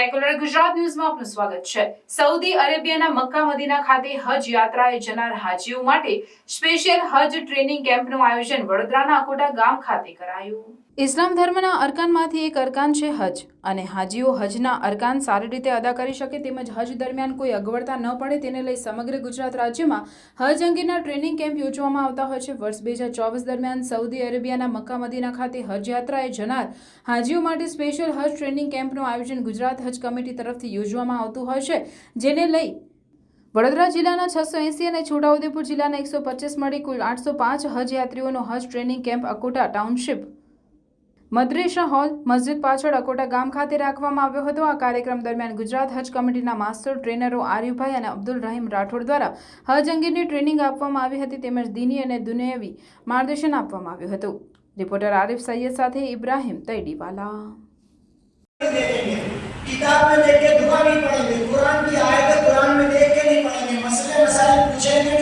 Secular Gujarat ન્યૂઝમાં આપનું સ્વાગત છે. સઉદી અરેબિયાના મક્કા મદીના ખાતે હજ યાત્રાએ જનાર હાજીઓ માટે સ્પેશિયલ હજ ટ્રેનિંગ કેમ્પનું આયોજન વડોદરાના અકોટા ગામ ખાતે કરાયું. ઇસ્લામ ધર્મના અરકાનમાંથી એક અરકાન છે હજ અને હાજીઓ હજના અરકાન સારી રીતે અદા કરી શકે તેમજ હજ દરમિયાન કોઈ અગવડતા ન પડે તેને લઈ સમગ્ર ગુજરાત રાજ્યમાં હજ અંગેના ટ્રેનિંગ કેમ્પ યોજવામાં આવતા હોય છે. વર્ષ બે હજાર ચોવીસ દરમિયાન સાઉદી અરેબિયાના મક્કા મદીના ખાતે હજ યાત્રાએ જનાર હાજીઓ માટે સ્પેશિયલ હજ ટ્રેનિંગ કેમ્પનું આયોજન ગુજરાત હજ કમિટી તરફથી યોજવામાં આવતું હોય છે, જેને લઈ વડોદરા જિલ્લાના છસો એંસી અને છોટાઉદેપુર જિલ્લાના એકસો પચીસ મળી કુલ આઠસો પાંચ હજ યાત્રીઓનો હજ training camp Akota township મદ્રેસા hall મસ્જિદ પાછળ અકોટા ગામ ખાતે રાખવામાં આવ્યો હતો આ કાર્યક્રમ દરમિયાન ગુજરાત હજ કમિટીના માસ્ટર ટ્રેનરો આરિફભાઈ અને અબ્દુલ રહીમ રાઠોડ દ્વારા હજ અંગેની ટ્રેનિંગ આપવામાં આવી હતી તેમજ દીની અને દુનિયાવી માર્ગદર્શન આપવામાં આવ્યું હતું રિપોર્ટર આરિફ સૈયદ સાથે ઇબ્રાહિમ તૈડીવાલા देखेंगे किताब में देख के दुआ नहीं पढ़ेंगे कुरान की आयत कुरान में देख के नहीं पढ़ेंगे मसले मसाइल पूछेंगे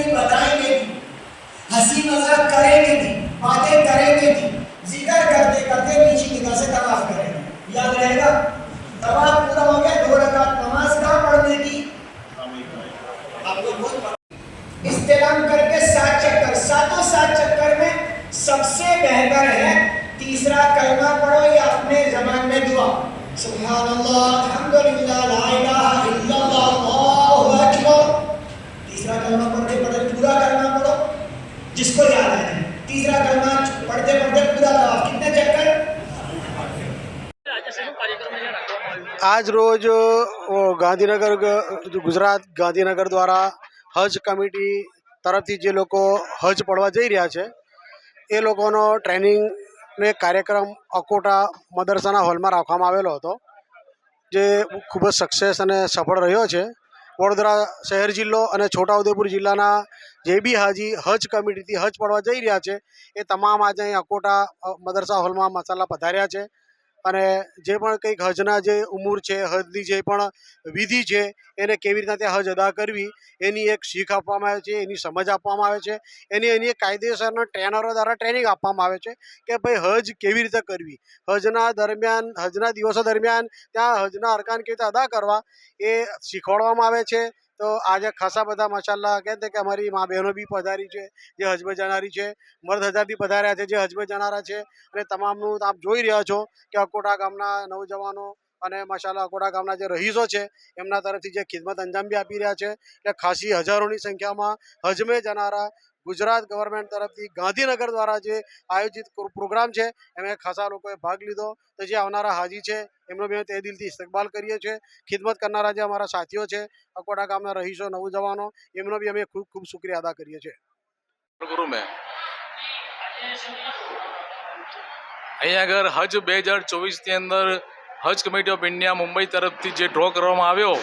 इस्तेमाल करके सात चक्कर, सातों सात चक्कर में सबसे बेहतर है तीसरा कलमा पढ़ो या अपने जमान में दुआ। सुभान अल्लाह अल्हम्दुलिल्लाह, ला इलाहा इल्लल्लाह अकबर। तीसरा कलमा पढ़ते पढ़ते पूरा कलमा पढ़ो, जिसको याद है। तीसरा कलमा पढ़ते पढ़ते पूरा तवाफ कितने चक्कर? आज रोज ગાંધીનગર ગુજરાત ગાંધીનગર દ્વારા હજ કમિટી તરફથી જે લોકો હજ પડવા જઈ રહ્યા છે, એ લોકોનો ટ્રેનિંગ ને કાર્યક્રમ અકોટા મદરસાના હોલમાં રાખવામાં આવેલો હતો, જે ખૂબ જ સક્સેસ અને સફળ રહ્યો છે. વડોદરા શહેર જિલ્લો અને છોટાઉદેપુર જિલ્લાના જે બી હાજી હજ કમિટીથી હજ પડવા જઈ રહ્યા છે, એ તમામ આજે અહીં અકોટા મદરસા હોલમાં મસાલા પધાર્યા છે. અને જે પણ કંઈક હજના જે ઉમૂર છે, હજની જે પણ વિધિ છે, એને કેવી રીતના ત્યાં હજ અદા કરવી, એની એક શીખ આપવામાં આવે છે, એની સમજ આપવામાં આવે છે, એની એની કાયદેસરના ટ્રેનરો દ્વારા ટ્રેનિંગ આપવામાં આવે છે કે ભાઈ હજ કેવી રીતે કરવી. હજના દરમિયાન, હજના દિવસો દરમિયાન ત્યાં હજના અરકાન કેવી રીતે અદા કરવા એ શીખવાડવામાં આવે છે તો આજે ખાસા બધા માશાલ્લાહ કહેતે કે અમારી મા બહેનો બી પધારી છે, જે હજમાં જનારી છે, મર્દ હજાર બી પધાર્યા છે, જે હજમાં જનારા છે, અને તમામનું આપ જોઈ રહ્યા છો કે અકોટા ગામના નવજવાનો અને માશાલા અકોટા ગામના જે રહીશો છે, એમના તરફથી જે ખિદમત અંજામ બી આપી રહ્યા છે, એટલે ખાસી હજારોની સંખ્યામાં હજમે જનારા ગુજરાત ગવર્મેન્ટ તરફથી ગાંધીનગર દ્વારા જે આયોજિત પ્રોગ્રામ છે, એમાં ખાસા લોકોએ ભાગ લીધો. તો જે આવનારા હાજી છે, એમનો બી તે દિલથી ઇસ્તકબાલ કરીએ છીએ. ખિદમત કરનારા જે અમારા સાથીઓ છે અકોટા ગામના રહીશો નવજવાનો એમનો બી અમે ખૂબ ખૂબ શુક્રિયા અદા કરીએ છીએ. અહીંયા આગળ હજ બે હજાર ચોવીસની અંદર હજ કમિટી ઓફ ઇન્ડિયા મુંબઈ તરફથી જે ડ્રો કરવામાં આવ્યો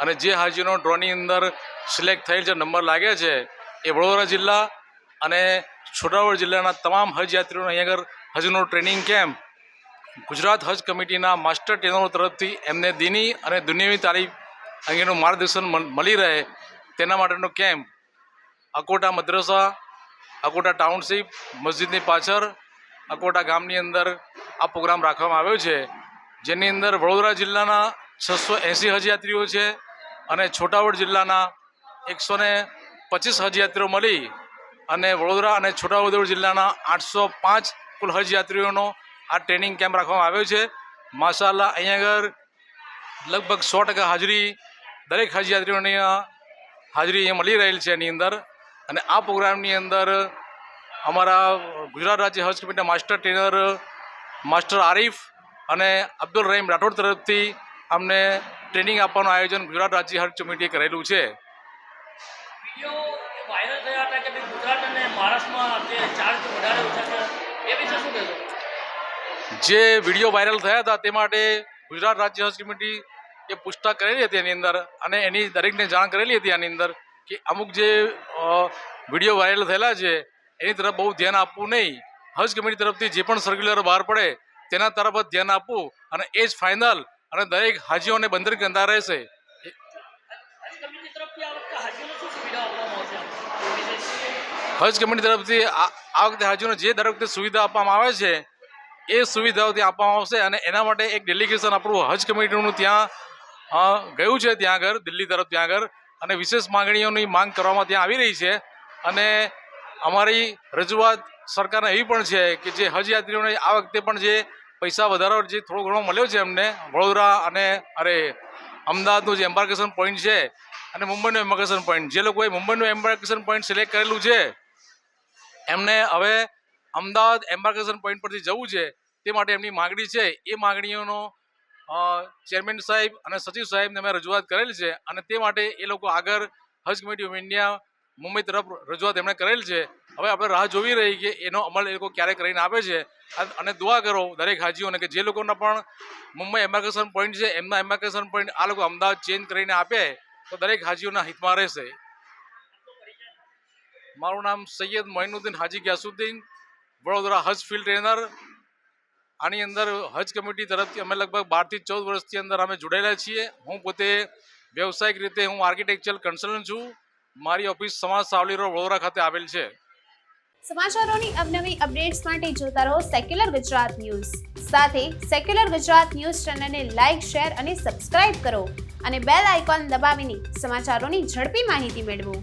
અને જે હાજીનો ડ્રોની અંદર સિલેક્ટ થયેલ છે નંબર લાગે છે એ વડોદરા જિલ્લા અને છોટાઉદેપુર જિલ્લાના તમામ હજ અહીં આગળ હજનો ટ્રેનિંગ કેમ્પ ગુજરાત હજ કમિટીના માસ્ટર ટ્રેનરો તરફથી એમને દીની અને દુનિયાની તારીફ અંગેનું માર્ગદર્શન મળી રહે તેના માટેનો કેમ્પ. અકોટા મદ્રસા, અકોટા ટાઉનશીપ, મસ્જિદની પાછળ, અકોટા ગામની અંદર આ પ્રોગ્રામ રાખવામાં આવ્યો છે. જેની અંદર વડોદરા જિલ્લાના છસો એંસી હજયાત્રીઓ છે અને છોટાઉડ જિલ્લાના એકસો પચીસ હજયાત્રીઓ મળી અને વડોદરા અને છોટાઉદેપુર જિલ્લાના આઠસો પાંચ કુલ હજયાત્રીઓનો આ ટ્રેનિંગ કેમ્પ રાખવામાં આવ્યો છે. માશાલ્લાહ અહીંયા આગળ લગભગ સો ટકા હાજરી દરેક હજયાત્રીઓની હાજરી અહીંયા મળી રહેલ છે એની અંદર. અને આ પ્રોગ્રામની અંદર અમારા ગુજરાત રાજ્ય હજ કમિટીના માસ્ટર ટ્રેનર, માસ્ટર આરીફ અને અબ્દુલ રહીમ રાઠોડ તરફથી અમને ટ્રેનિંગ આપવાનું આયોજન ગુજરાત રાજ્ય હજ કમિટીએ કરેલું છે. વીડિયો વાયરલ થયા હતા કે ગુજરાત અને મહારાષ્ટ્રમાં જે ચાર્જ વધારે છે એ વિશે શું કહેશો? જે વીડિયો વાયરલ થયા હતા તે માટે ગુજરાત રાજ્ય હજ કમિટી એ પુસ્તક કરેલી હતી એની અંદર અને એની દરેકને જાણ કરેલી હતી આની અંદર કે અમુક જે વીડિયો વાયરલ થયેલા છે, એની તરફ બહુ ધ્યાન આપવું નહીં. હજ કમિટી તરફથી જે પણ સર્ક્યુલર બહાર પડે, તેના તરફ જ ધ્યાન આપવું અને એ જ ફાઇનલ અને દરેક હાજીઓને બંદર ગંદા રહેશે. હજ કમિટી તરફથી આ વખતે હાજીઓને જે દર વખતે સુવિધા આપવામાં આવે છે, એ સુવિધાઓ ત્યાં આપવામાં આવશે અને એના માટે એક ડેલિગેશન આપણું હજ કમિટીનું ત્યાં ગયું છે ત્યાં આગળ, દિલ્હી તરફ ત્યાં આગળ. અને વિશેષ માંગણીઓની માંગ કરવામાં ત્યાં આવી રહી છે. અને અમારી રજૂઆત સરકારને એવી પણ છે કે જે હજ યાત્રીઓને આ વખતે પણ જે પૈસા વધારો જે થોડો ઘણો મળ્યો છે એમને વડોદરા અને, અરે, અમદાવાદનું જે એમ્બાર્કેશન પોઈન્ટ છે અને મુંબઈનું એમ્બાર્કેશન પોઈન્ટ જે લોકોએ મુંબઈનું એમ્બાર્કેશન પોઈન્ટ સિલેક્ટ કરેલું છે એમને હવે અમદાવાદ એમ્બાર્કેશન પોઈન્ટ પરથી જવું છે, તે માટે એમની માગણી છે. એ માગણીઓનો ચેરમેન સાહેબ અને સચિવ સાહેબને અમે રજૂઆત કરેલ છે અને તે માટે એ લોકો આગળ હજ કમિટી ઓફ ઇન્ડિયા, મુંબઈ તરફ રજૂઆત એમણે કરેલ છે. હવે આપણે રાહ જોવી રહી કે એનો અમલ એ લોકો ક્યારે કરીને આપે છે. અને દુઆ કરો દરેક હાજીઓને કે જે લોકોના પણ મુંબઈ એમ્બાર્કેશન પોઈન્ટ છે, એમના એમ્બાર્કેશન પોઈન્ટ આ લોકો અમદાવાદ ચેન્જ કરીને આપે, તો દરેક હાજીઓના હિતમાં રહેશે. મારું નામ સૈયદ મોઇનુદ્દીન હાજી ગ્યાસુદ્દીન, વડોદરા હજ ફિલ્ડ ટ્રેનર. આની અંદર હજ કમિટી તરફથી અમે લગભગ બારથી ચૌદ વર્ષથી અંદર અમે જોડાયેલા છીએ. હું પોતે વ્યવસાયિક રીતે હું આર્કિટેક્ચર કન્સલ્ટન્ટ છું. મારી ઓફિસ સમાજ સાવલી રોડ, વડોદરા ખાતે આવેલ છે. સમાચારોની અવનવી અપડેટ્સ માટે જોતા રહો સેક્યુલર ગુજરાત ન્યૂઝ. સાથે સેક્યુલર ગુજરાત ન્યૂઝ ચેનલને લાઇક શેર અને સબસ્ક્રાઇબ કરો અને બેલ આઇકોન દબાવીને સમાચારોની ઝડપી માહિતી મેળવો.